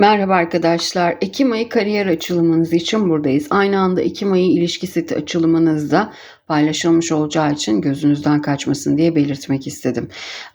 Merhaba arkadaşlar. Ekim ayı kariyer açılımınız için buradayız. Aynı anda Ekim ayı ilişki seti açılımınızda paylaşılmış olacağı için gözünüzden kaçmasın diye belirtmek istedim.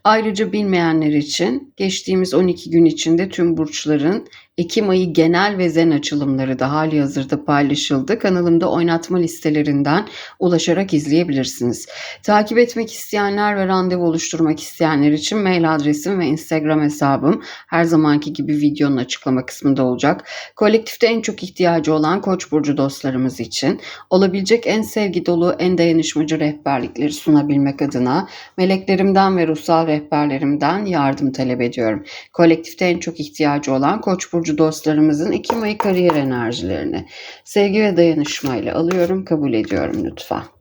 Ayrıca bilmeyenler için geçtiğimiz 12 gün içinde tüm burçların Ekim ayı genel ve zen açılımları da hali hazırda paylaşıldı. Kanalımda oynatma listelerinden ulaşarak izleyebilirsiniz. Takip etmek isteyenler ve randevu oluşturmak isteyenler için mail adresim ve Instagram hesabım her zamanki gibi videonun açıklama kısmında olacak. Kolektifte en çok ihtiyacı olan Koç burcu dostlarımız için olabilecek en sevgi dolu, en dayanışmacı rehberlikleri sunabilmek adına meleklerimden ve ruhsal rehberlerimden yardım talep ediyorum. Kolektifte en çok ihtiyacı olan Koç burcu dostlarımızın Ekim ayı kariyer enerjilerini sevgi ve dayanışmayla alıyorum, kabul ediyorum lütfen.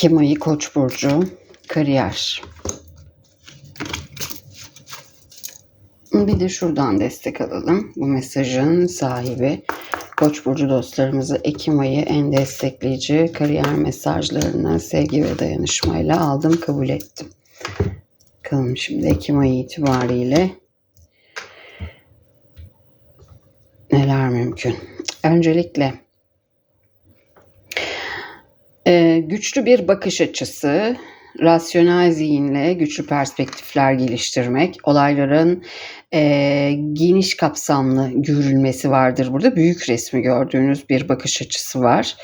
Ekim ayı Koç burcu kariyer. Bir de şuradan destek alalım. Bu mesajın sahibi Koç burcu dostlarımızı Ekim ayı en destekleyici kariyer mesajlarını sevgi ve dayanışmayla aldım, kabul ettim. Bakalım şimdi Ekim ayı itibariyle neler mümkün. Öncelikle ee, güçlü bir bakış açısı, rasyonel zihinle güçlü perspektifler geliştirmek, olayların e, geniş kapsamlı görülmesi vardır burada. Büyük resmi gördüğünüz bir bakış açısı var.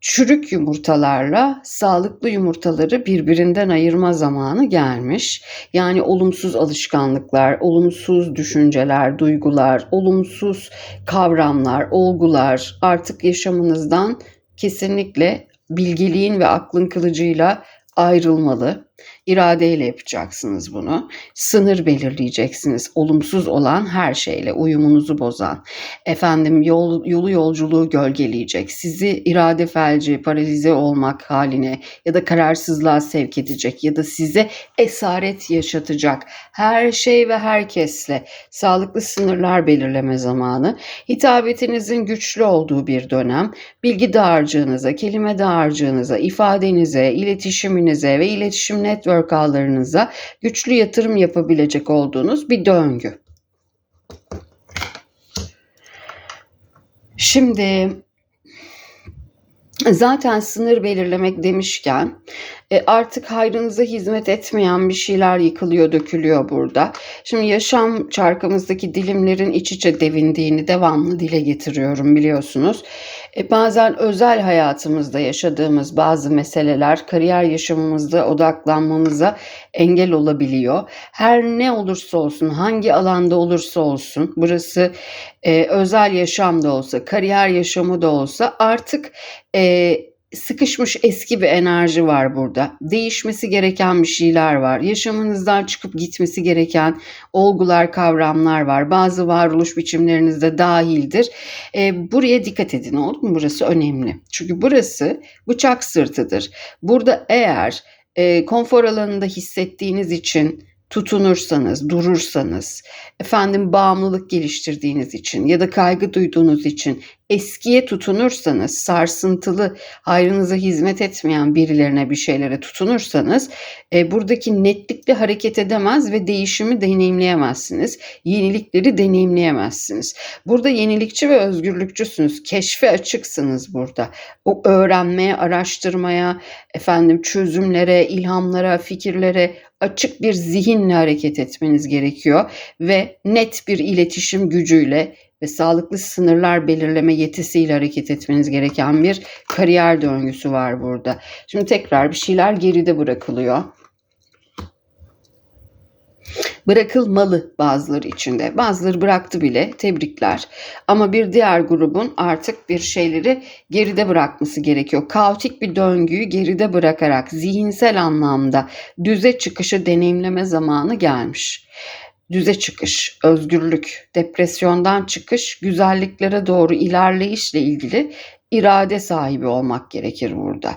Çürük yumurtalarla sağlıklı yumurtaları birbirinden ayırma zamanı gelmiş. Yani olumsuz alışkanlıklar, olumsuz düşünceler, duygular, olumsuz kavramlar, olgular artık yaşamınızdan kesinlikle bilgeliğin ve aklın kılıcıyla ayrılmalı. İradeyle yapacaksınız bunu. Sınır belirleyeceksiniz. Olumsuz olan her şeyle uyumunuzu bozan. Efendim yol, yolu yolculuğu gölgeleyecek. Sizi irade felci, paralize olmak haline ya da kararsızlığa sevk edecek ya da size esaret yaşatacak. Her şey ve herkesle sağlıklı sınırlar belirleme zamanı. Hitabetinizin güçlü olduğu bir dönem. Bilgi dağarcığınıza, kelime dağarcığınıza, ifadenize, iletişiminize ve iletişim network ağlarınıza güçlü yatırım yapabilecek olduğunuz bir döngü. Şimdi zaten sınır belirlemek demişken e, artık hayrınıza hizmet etmeyen bir şeyler yıkılıyor, dökülüyor burada. Şimdi yaşam çarkımızdaki dilimlerin iç içe devindiğini devamlı dile getiriyorum biliyorsunuz. E, bazen özel hayatımızda yaşadığımız bazı meseleler kariyer yaşamımızda odaklanmamıza engel olabiliyor. Her ne olursa olsun, hangi alanda olursa olsun, burası e, özel yaşam da olsa, kariyer yaşamı da olsa artık e, sıkışmış eski bir enerji var burada. Değişmesi gereken bir şeyler var. Yaşamınızdan çıkıp gitmesi gereken olgular, kavramlar var. Bazı varoluş biçimlerinizde dahildir. E, buraya dikkat edin oldu mu? Burası önemli. Çünkü burası bıçak sırtıdır. Burada eğer e, konfor alanında hissettiğiniz için tutunursanız, durursanız, efendim bağımlılık geliştirdiğiniz için ya da kaygı duyduğunuz için eskiye tutunursanız, sarsıntılı, hayrınıza hizmet etmeyen birilerine bir şeylere tutunursanız e, buradaki netlikle hareket edemez ve değişimi deneyimleyemezsiniz. Yenilikleri deneyimleyemezsiniz. Burada yenilikçi ve özgürlükçüsünüz. Keşfe açıksınız burada. O öğrenmeye, araştırmaya, efendim çözümlere, ilhamlara, fikirlere açık bir zihinle hareket etmeniz gerekiyor ve net bir iletişim gücüyle ve sağlıklı sınırlar belirleme yetisiyle hareket etmeniz gereken bir kariyer döngüsü var burada. Şimdi tekrar bir şeyler geride bırakılıyor. Bırakılmalı bazıları içinde. Bazıları bıraktı bile. Tebrikler. Ama bir diğer grubun artık bir şeyleri geride bırakması gerekiyor. Kaotik bir döngüyü geride bırakarak zihinsel anlamda düze çıkışı deneyimleme zamanı gelmiş düze çıkış, özgürlük, depresyondan çıkış, güzelliklere doğru ilerleyişle ilgili irade sahibi olmak gerekir burada.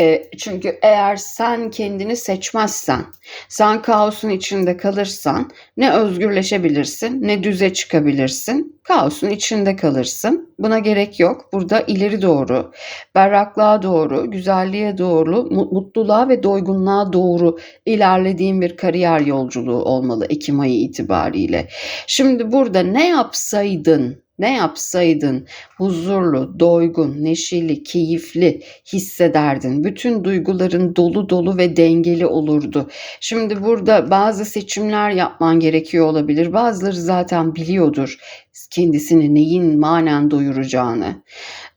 E, çünkü eğer sen kendini seçmezsen, sen kaosun içinde kalırsan ne özgürleşebilirsin ne düze çıkabilirsin. Kaosun içinde kalırsın. Buna gerek yok. Burada ileri doğru, berraklığa doğru, güzelliğe doğru, mutluluğa ve doygunluğa doğru ilerlediğin bir kariyer yolculuğu olmalı Ekim ayı itibariyle. Şimdi burada ne yapsaydın ne yapsaydın huzurlu, doygun, neşeli, keyifli hissederdin. Bütün duyguların dolu dolu ve dengeli olurdu. Şimdi burada bazı seçimler yapman gerekiyor olabilir. Bazıları zaten biliyordur kendisini neyin manen doyuracağını.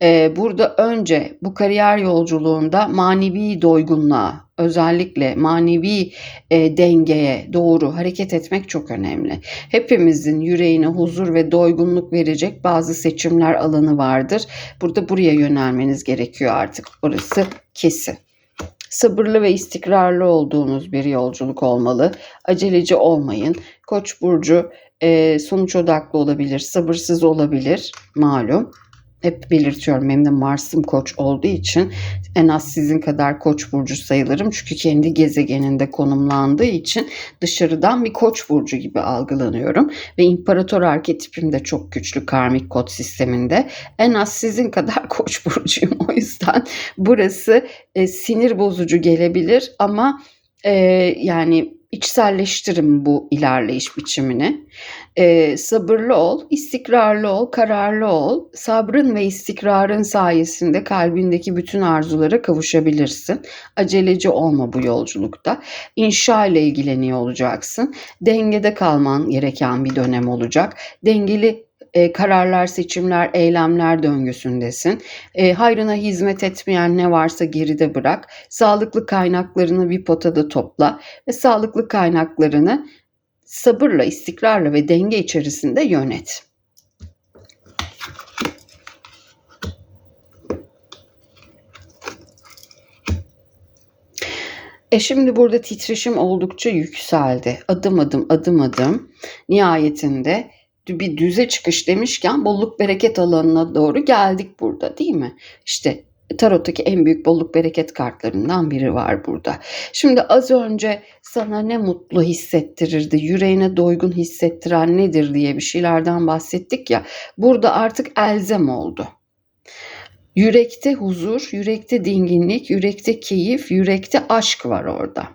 Ee, burada önce bu kariyer yolculuğunda manevi doygunluğa, özellikle manevi e, dengeye doğru hareket etmek çok önemli. Hepimizin yüreğine huzur ve doygunluk verecek bazı seçimler alanı vardır. Burada buraya yönelmeniz gerekiyor artık. Orası kesin. Sabırlı ve istikrarlı olduğunuz bir yolculuk olmalı. Aceleci olmayın. Koç burcu e, sonuç odaklı olabilir, sabırsız olabilir malum. Hep belirtiyorum benim de Mars'ım koç olduğu için en az sizin kadar koç burcu sayılırım. Çünkü kendi gezegeninde konumlandığı için dışarıdan bir koç burcu gibi algılanıyorum. Ve imparator arketipim de çok güçlü karmik kod sisteminde. En az sizin kadar koç burcuyum. O yüzden burası e, sinir bozucu gelebilir ama e, yani içselleştirin bu ilerleyiş biçimini. Ee, sabırlı ol, istikrarlı ol, kararlı ol. Sabrın ve istikrarın sayesinde kalbindeki bütün arzulara kavuşabilirsin. Aceleci olma bu yolculukta. İnşa ile ilgileniyor olacaksın. Dengede kalman gereken bir dönem olacak. Dengeli e, kararlar, seçimler, eylemler döngüsündesin. E, hayrına hizmet etmeyen ne varsa geride bırak. Sağlıklı kaynaklarını bir potada topla ve sağlıklı kaynaklarını sabırla, istikrarla ve denge içerisinde yönet. E şimdi burada titreşim oldukça yükseldi. Adım adım adım adım nihayetinde bir düze çıkış demişken bolluk bereket alanına doğru geldik burada değil mi? İşte tarottaki en büyük bolluk bereket kartlarından biri var burada. Şimdi az önce sana ne mutlu hissettirirdi, yüreğine doygun hissettiren nedir diye bir şeylerden bahsettik ya. Burada artık elzem oldu. Yürekte huzur, yürekte dinginlik, yürekte keyif, yürekte aşk var orada.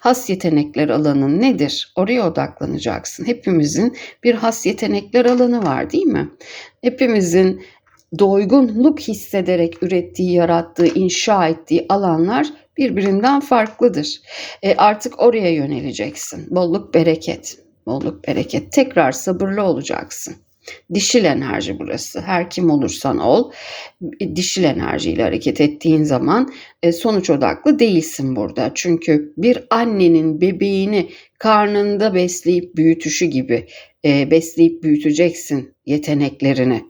Has yetenekler alanın nedir? Oraya odaklanacaksın. Hepimizin bir has yetenekler alanı var değil mi? Hepimizin doygunluk hissederek ürettiği, yarattığı, inşa ettiği alanlar birbirinden farklıdır. E artık oraya yöneleceksin. Bolluk bereket, bolluk bereket. Tekrar sabırlı olacaksın. Dişil enerji burası. Her kim olursan ol, dişil enerjiyle hareket ettiğin zaman e, sonuç odaklı değilsin burada. Çünkü bir annenin bebeğini karnında besleyip büyütüşü gibi e, besleyip büyüteceksin yeteneklerini.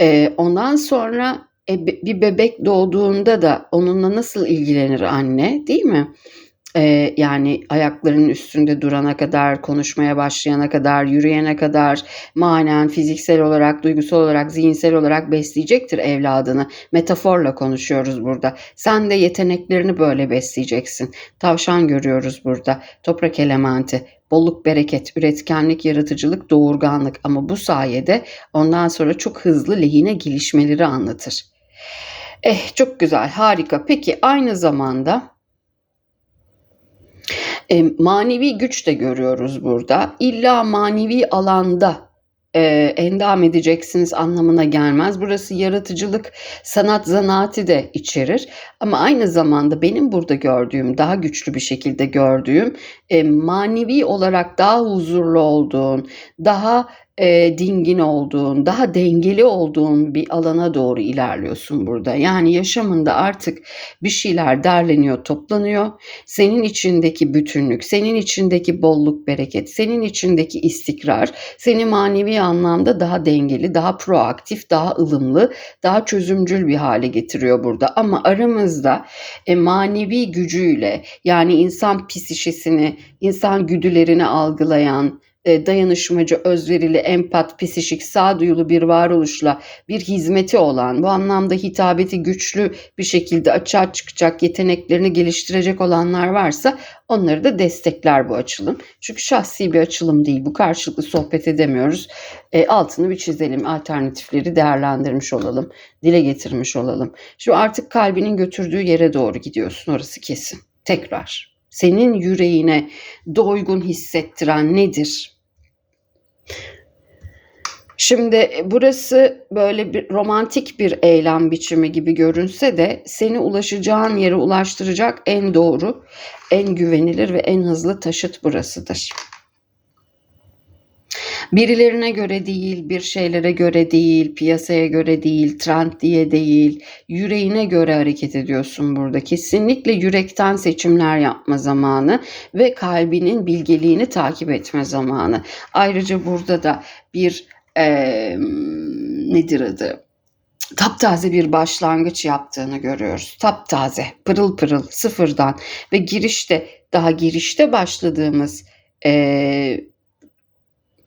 E, ondan sonra bir bebek doğduğunda da onunla nasıl ilgilenir anne değil mi? Ee, yani ayaklarının üstünde durana kadar, konuşmaya başlayana kadar, yürüyene kadar manen, fiziksel olarak, duygusal olarak, zihinsel olarak besleyecektir evladını. Metaforla konuşuyoruz burada. Sen de yeteneklerini böyle besleyeceksin. Tavşan görüyoruz burada. Toprak elementi, bolluk, bereket, üretkenlik, yaratıcılık, doğurganlık ama bu sayede ondan sonra çok hızlı lehine gelişmeleri anlatır. Eh çok güzel, harika. Peki aynı zamanda e, manevi güç de görüyoruz burada. İlla manevi alanda e, endam edeceksiniz anlamına gelmez. Burası yaratıcılık, sanat, zanaati de içerir. Ama aynı zamanda benim burada gördüğüm, daha güçlü bir şekilde gördüğüm, e, manevi olarak daha huzurlu olduğun, daha e, dingin olduğun, daha dengeli olduğun bir alana doğru ilerliyorsun burada. Yani yaşamında artık bir şeyler derleniyor, toplanıyor. Senin içindeki bütünlük, senin içindeki bolluk, bereket, senin içindeki istikrar seni manevi anlamda daha dengeli, daha proaktif, daha ılımlı, daha çözümcül bir hale getiriyor burada. Ama aramızda e, manevi gücüyle yani insan psişesini, insan güdülerini algılayan, dayanışmacı, özverili, empat, psişik, sağduyulu bir varoluşla bir hizmeti olan, bu anlamda hitabeti güçlü bir şekilde açığa çıkacak, yeteneklerini geliştirecek olanlar varsa onları da destekler bu açılım. Çünkü şahsi bir açılım değil, bu karşılıklı sohbet edemiyoruz. E, altını bir çizelim, alternatifleri değerlendirmiş olalım, dile getirmiş olalım. Şimdi artık kalbinin götürdüğü yere doğru gidiyorsun, orası kesin. Tekrar, senin yüreğine doygun hissettiren nedir? Şimdi e, burası böyle bir romantik bir eylem biçimi gibi görünse de seni ulaşacağın yere ulaştıracak en doğru, en güvenilir ve en hızlı taşıt burasıdır. Birilerine göre değil, bir şeylere göre değil, piyasaya göre değil, trend diye değil, yüreğine göre hareket ediyorsun burada. Kesinlikle yürekten seçimler yapma zamanı ve kalbinin bilgeliğini takip etme zamanı. Ayrıca burada da bir eee, nedir adı? Taptaze bir başlangıç yaptığını görüyoruz. Taptaze, pırıl pırıl, sıfırdan ve girişte, daha girişte başladığımız eee,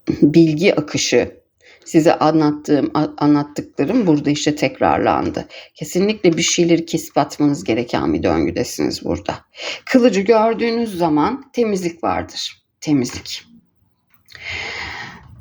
bilgi akışı, size anlattığım, anlattıklarım burada işte tekrarlandı. Kesinlikle bir şeyleri kesip atmanız gereken bir döngüdesiniz burada. Kılıcı gördüğünüz zaman temizlik vardır. Temizlik.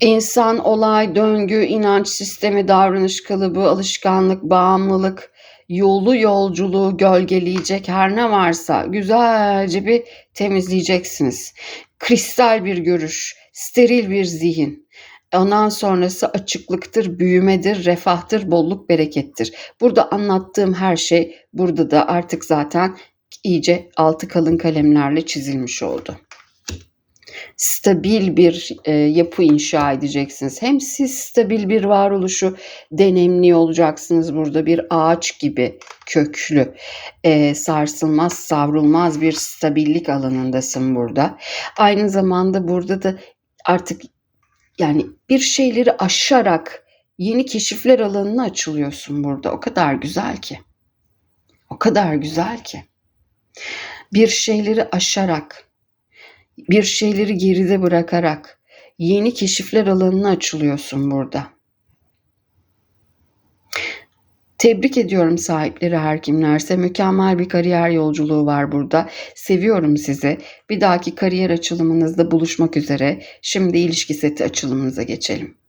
İnsan, olay, döngü, inanç sistemi, davranış kalıbı, alışkanlık, bağımlılık, yolu yolculuğu gölgeleyecek her ne varsa güzelce bir temizleyeceksiniz. Kristal bir görüş, steril bir zihin. Ondan sonrası açıklıktır, büyümedir, refahtır, bolluk, berekettir. Burada anlattığım her şey burada da artık zaten iyice altı kalın kalemlerle çizilmiş oldu stabil bir e, yapı inşa edeceksiniz. Hem siz stabil bir varoluşu deneyimli olacaksınız burada bir ağaç gibi köklü, e, sarsılmaz, savrulmaz bir stabillik alanındasın burada. Aynı zamanda burada da artık yani bir şeyleri aşarak yeni keşifler alanına açılıyorsun burada. O kadar güzel ki. O kadar güzel ki. Bir şeyleri aşarak bir şeyleri geride bırakarak yeni keşifler alanına açılıyorsun burada. Tebrik ediyorum sahipleri her kimlerse. Mükemmel bir kariyer yolculuğu var burada. Seviyorum sizi. Bir dahaki kariyer açılımınızda buluşmak üzere. Şimdi ilişki seti açılımınıza geçelim.